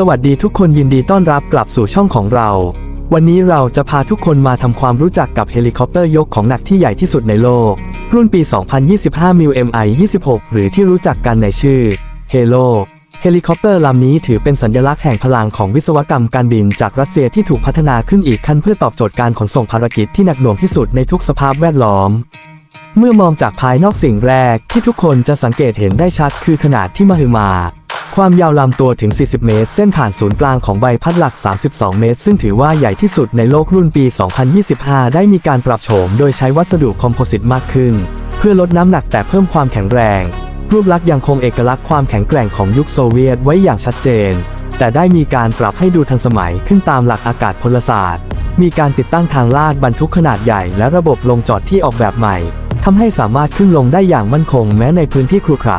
สวัสดีทุกคนยินดีต้อนรับกลับสู่ช่องของเรา วันนี้เราจะพาทุกคนมาทำความรู้จักกับเฮลิคอปเตอร์ยกของหนักที่ใหญ่ที่สุดในโลก รุ่นปี 2025 มิว MI 26 หรือที่รู้จักกันในชื่อ Halo เฮลิคอปเตอร์ลำนี้ถือเป็นสัญลักษณ์แห่งพลังของวิศวกรรมการบินจากรัสเซียที่ถูกพัฒนาขึ้นอีกขั้นเพื่อตอบโจทย์การขนส่งภารกิจที่หนักหน่วงที่สุดในทุกสภาพแวดล้อม เมื่อมองจากภายนอกสิ่งแรกที่ทุกคนจะสังเกตเห็นได้ชัดคือขนาดที่มหึมา ความยาวลำตัวถึง 40 เมตร เส้นผ่านศูนย์กลางของใบพัดหลัก 32 เมตร ซึ่งถือว่าใหญ่ที่สุดในโลกรุ่นปี 2025 ได้มีการปรับโฉมโดยใช้วัสดุคอมโพสิตมากขึ้น เพื่อลดน้ำหนักแต่เพิ่มความแข็งแรง รูปลักษณ์ยังคงเอกลักษณ์ความแข็งแกร่งของยุคโซเวียตไว้อย่างชัดเจน แต่ได้มีการปรับให้ดูทันสมัยขึ้นตามหลักอากาศพลศาสตร์ มีการติดตั้งทางลาดบรรทุกขนาดใหญ่ และระบบลงจอดที่ออกแบบใหม่ทำให้สามารถขึ้นลงได้อย่างมั่นคงแม้ในพื้นที่ครุขระ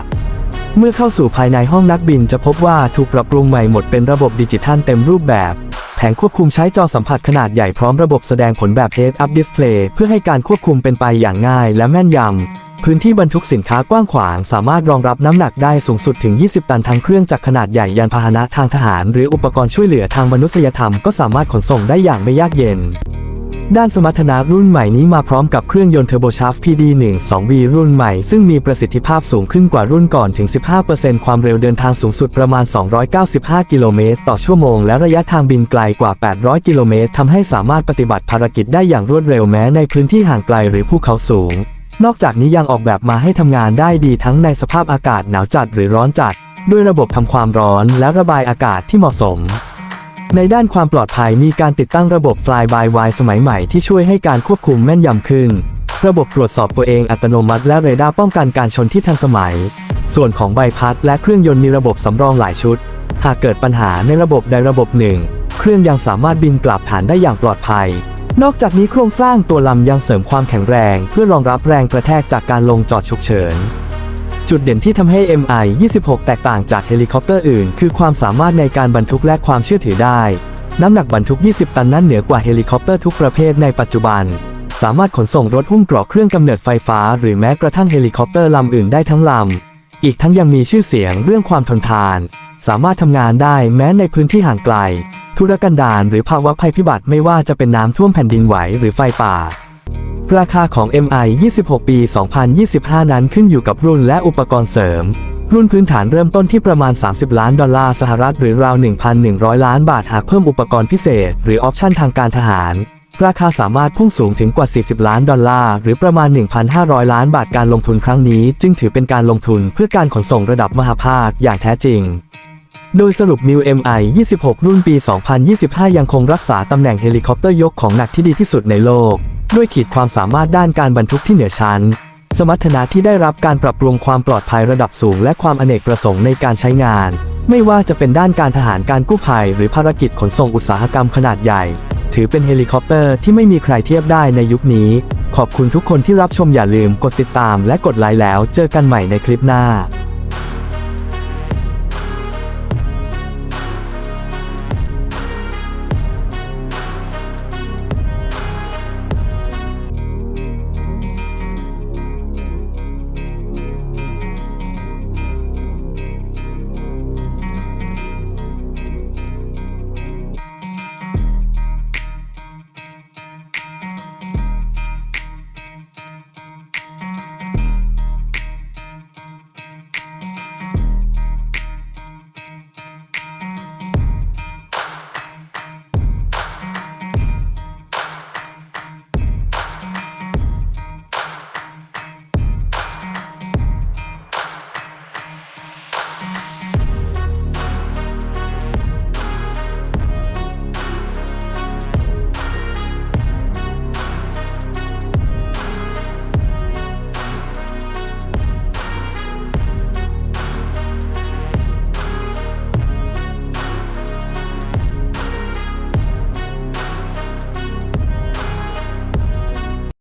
เมื่อเข้าสู่ภายในห้องนักบินจะพบว่าถูกปรับปรุงใหม่หมดเป็นระบบดิจิทัลเต็มรูปแบบ แผงควบคุมใช้จอสัมผัสขนาดใหญ่พร้อมระบบแสดงผลแบบ Head Up Display เพื่อให้การควบคุมเป็นไปอย่างง่ายและแม่นยำ พื้นที่บรรทุกสินค้ากว้างขวาง สามารถรองรับน้ำหนักได้สูงสุดถึง 20 ตันทั้งเครื่องจักรขนาดใหญ่ยานพาหนะทางทหาร หรืออุปกรณ์ช่วยเหลือทางมนุษยธรรมก็สามารถขนส่งได้อย่างไม่ยากเย็น ด้านสมรรถนะรุ่นใหม่นี้มาพร้อมกับเครื่องยนต์เทอร์โบชาร์ฟ PD1 2V รุ่นใหม่ ซึ่งมีประสิทธิภาพสูงขึ้นกว่ารุ่นก่อนถึง 15%ความเร็วเดินทางสูงสุดประมาณ 295 กิโลเมตรต่อชั่วโมง และระยะทางบินไกลกว่า 800 กิโลเมตรทำให้สามารถปฏิบัติภารกิจได้อย่างรวดเร็วแม้ในพื้นที่ห่างไกลหรือภูเขาสูง นอกจากนี้ยังออกแบบมาให้ทำงานได้ดีทั้งในสภาพอากาศหนาวจัดหรือร้อนจัด ด้วยระบบทำความร้อนและระบายอากาศที่เหมาะสม ในด้านความปลอดภัยมีการติดตั้งระบบ Fly by Wire สมัยใหม่ที่ช่วยให้การควบคุมแม่นยำขึ้น ระบบตรวจสอบตัวเองอัตโนมัติและเรดาร์ป้องกันการชนที่ทันสมัย ส่วนของใบพัดและเครื่องยนต์มีระบบสำรองหลายชุด หากเกิดปัญหาในระบบใดระบบหนึ่ง เครื่องยังสามารถบินกลับฐานได้อย่างปลอดภัย นอกจากนี้โครงสร้างตัวลำยังเสริมความแข็งแรง เพื่อรองรับแรงกระแทกจากการลงจอดฉุกเฉิน จุดเด่นที่ทำให้ MI 26 แตกต่างจากเฮลิคอปเตอร์อื่น คือความสามารถในการบรรทุกและความเชื่อถือได้ น้ำหนักบรรทุก 20 ตันนั้นเหนือกว่าเฮลิคอปเตอร์ทุกประเภทในปัจจุบัน สามารถขนส่งรถหุ้มเกราะเครื่องกำเนิดไฟฟ้า หรือแม้กระทั่งเฮลิคอปเตอร์ลำอื่นได้ทั้งลำ อีกทั้งยังมีชื่อเสียงเรื่องความทนทาน สามารถทำงานได้แม้ในพื้นที่ห่างไกล ธุรกันดารหรือภาวะภัยพิบัติไม่ว่าจะเป็นน้ำท่วมแผ่นดินไหวหรือไฟป่า ราคาของ MI 26 ปี 2025 นั้นขึ้นอยู่กับรุ่นและอุปกรณ์เสริม รุ่นพื้นฐานเริ่มต้นที่ประมาณ 30 ล้านดอลลาร์สหรัฐหรือราว 1,100 ล้านบาทหากเพิ่มอุปกรณ์พิเศษ หรือออปชั่นทางการทหาร ราคาสามารถพุ่งสูงถึงกว่า 40 ล้านดอลลาร์หรือประมาณ 1,500 ล้านบาทการลงทุนครั้งนี้ จึงถือเป็นการลงทุนเพื่อการขนส่งระดับมหาภาคอย่างแท้จริงโดยสรุปมิว MI 26 รุ่นปี 2025 ยังคงรักษาตำแหน่งเฮลิคอปเตอร์ยกของหนักที่ดีที่สุดในโลก ด้วยขีดความสามารถด้านการบรรทุกที่เหนือชั้น สมรรถนะที่ได้รับการปรับปรุงความปลอดภัยระดับสูง และความอเนกประสงค์ในการใช้งาน ไม่ว่าจะเป็นด้านการทหารการกู้ภัย หรือภารกิจขนส่งอุตสาหกรรมขนาดใหญ่ ถือเป็นเฮลิคอปเตอร์ที่ไม่มีใครเทียบได้ในยุคนี้ ขอบคุณทุกคนที่รับชมอย่าลืมกดติดตามและกดไลค์แล้ว เจอกันใหม่ในคลิปหน้า